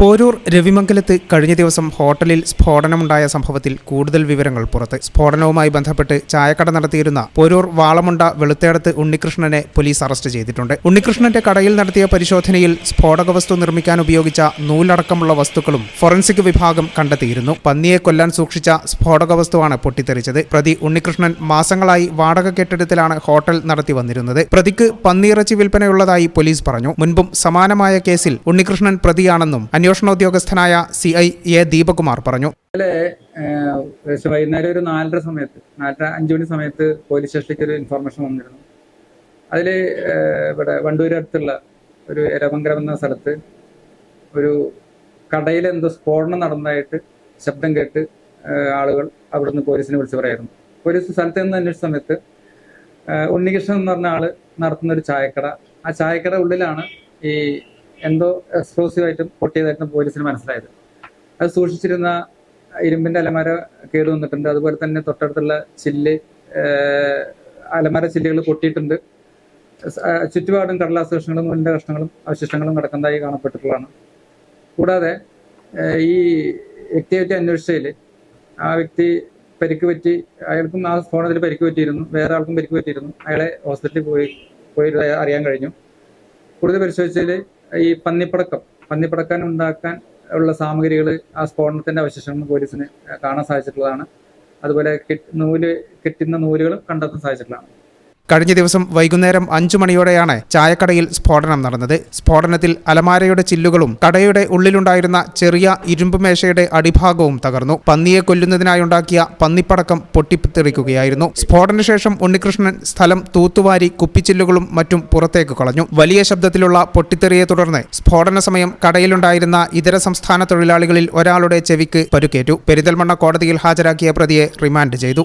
പോരൂർ രവിമംഗലത്ത് കഴിഞ്ഞ ദിവസം ഹോട്ടലിൽ സ്ഫോടനമുണ്ടായ സംഭവത്തിൽ കൂടുതൽ വിവരങ്ങൾ പുറത്ത്. സ്ഫോടനവുമായി ബന്ധപ്പെട്ട് ചായക്കട നടത്തിയിരുന്ന പോരൂർ വാളമുണ്ട വെളുത്തേടത്ത് ഉണ്ണികൃഷ്ണനെ പോലീസ് അറസ്റ്റ് ചെയ്തിട്ടുണ്ട്. ഉണ്ണികൃഷ്ണന്റെ കടയിൽ നടത്തിയ പരിശോധനയിൽ സ്ഫോടക വസ്തു നിർമ്മിക്കാൻ ഉപയോഗിച്ച നൂലടക്കമുള്ള വസ്തുക്കളും ഫോറൻസിക് വിഭാഗം കണ്ടെത്തിയിരുന്നു. പന്നിയെ കൊല്ലാൻ സൂക്ഷിച്ച സ്ഫോടക വസ്തുവാണ് പൊട്ടിത്തെറിച്ചത്. പ്രതി ഉണ്ണികൃഷ്ണൻ മാസങ്ങളായി വാടക കെട്ടിടത്തിലാണ് ഹോട്ടൽ നടത്തി വന്നിരുന്നത്. പ്രതിക്ക് പന്നിയിറച്ചി വിൽപ്പനയുള്ളതായി പോലീസ് പറഞ്ഞു. മുൻപും സമാനമായ കേസിൽ ഉണ്ണികൃഷ്ണൻ പ്രതിയാണെന്നും അന്വേഷണ ഉദ്യോഗസ്ഥനായ സി ഐ എ ദീപകുമാർ പറഞ്ഞു. ഇന്നലെ വൈകുന്നേരം ഒരു നാലര സമയത്ത് നാലര അഞ്ചു മണി സമയത്ത് പോലീസ് സ്റ്റേഷനിലേക്ക് ഒരു ഇൻഫർമേഷൻ വന്നിരുന്നു അതിൽ ഇവിടെ വണ്ടൂരടുത്തുള്ള ഒരു എരമംഗലം എന്ന സ്ഥലത്ത് ഒരു കടയിൽ എന്തോ സ്ഫോടനം നടന്നതായിട്ട് ശബ്ദം കേട്ട് ആളുകൾ അവിടുന്ന് പോലീസിനെ വിളിച്ചു പറയായിരുന്നു. പോലീസ് സ്ഥലത്ത് നിന്ന് അന്വേഷിച്ച സമയത്ത് ഉണ്ണികൃഷ്ണൻ എന്ന് പറഞ്ഞ ആൾ നടത്തുന്ന ഒരു ചായക്കട. ആ ചായക്കട ഉള്ളിലാണ് ഈ എന്തോ എക്സ്പ്ലോസീവ് ആയിട്ടും പൊട്ടിയതായിട്ടും പോലീസിന് മനസ്സിലായത്. അത് സൂക്ഷിച്ചിരുന്ന ഇരുമ്പിന്റെ അലമാര കേട് വന്നിട്ടുണ്ട്. അതുപോലെ തന്നെ തൊട്ടടുത്തുള്ള ചില്ല് അലമാര ചില്ലുകൾ പൊട്ടിയിട്ടുണ്ട്. ചുറ്റുപാടും കടലാസ് നൂലിന്റെ കഷ്ണങ്ങളും അവശിഷ്ടങ്ങളും കിടക്കുന്നതായി കാണപ്പെട്ടിട്ടുള്ളതാണ്. കൂടാതെ ഈ വ്യക്തിയെ പറ്റി അന്വേഷിച്ചതിൽ ആ വ്യക്തി പരിക്ക് പറ്റി അയാൾക്കും ആ സ്ഫോടനത്തിൽ പരിക്ക് പറ്റിയിരുന്നു വേറെ ആൾക്കും പരിക്ക് പറ്റിയിരുന്നു അയാളെ ഹോസ്പിറ്റലിൽ പോയി പോയി അറിയാൻ കഴിഞ്ഞു. കൂടുതൽ പരിശോധിച്ചതിൽ ഈ പന്നിപ്പടക്കം പന്നിപ്പടക്കം ഉണ്ടാക്കാൻ ഉള്ള സാമഗ്രികൾ ആ സ്ഫോടനത്തിന്റെ അവശിഷ്ടങ്ങൾ പോലീസിന് കാണാൻ സാധിച്ചിട്ടുള്ളതാണ്. അതുപോലെ നൂൽ കെട്ടുന്ന നൂലുകളും കണ്ടെത്താൻ സാധിച്ചിട്ടുള്ളതാണ്. കഴിഞ്ഞ ദിവസം വൈകുന്നേരം അഞ്ചു മണിയോടെയാണ് ചായക്കടയിൽ സ്ഫോടനം നടന്നത്. സ്ഫോടനത്തിൽ അലമാരയുടെ ചില്ലുകളും കടയുടെ ഉള്ളിലുണ്ടായിരുന്ന ചെറിയ ഇരുമ്പ് മേശയുടെ അടിഭാഗവും തകർന്നു. പന്നിയെ കൊല്ലുന്നതിനായുണ്ടാക്കിയ പന്നിപ്പടക്കം പൊട്ടിത്തെറിക്കുകയായിരുന്നു. സ്ഫോടനശേഷം ഉണ്ണികൃഷ്ണൻ സ്ഥലം തൂത്തുവാരി കുപ്പിച്ചില്ലുകളും മറ്റും പുറത്തേക്ക് കളഞ്ഞു. വലിയ ശബ്ദത്തിലുള്ള പൊട്ടിത്തെറിയെ തുടർന്ന് സ്ഫോടന സമയം കടയിലുണ്ടായിരുന്ന ഇതര സംസ്ഥാന തൊഴിലാളികളിൽ ഒരാളുടെ ചെവിക്ക് പരുക്കേറ്റു. പെരിന്തൽമണ്ണ കോടതിയിൽ ഹാജരാക്കിയ പ്രതിയെ റിമാൻഡ് ചെയ്തു.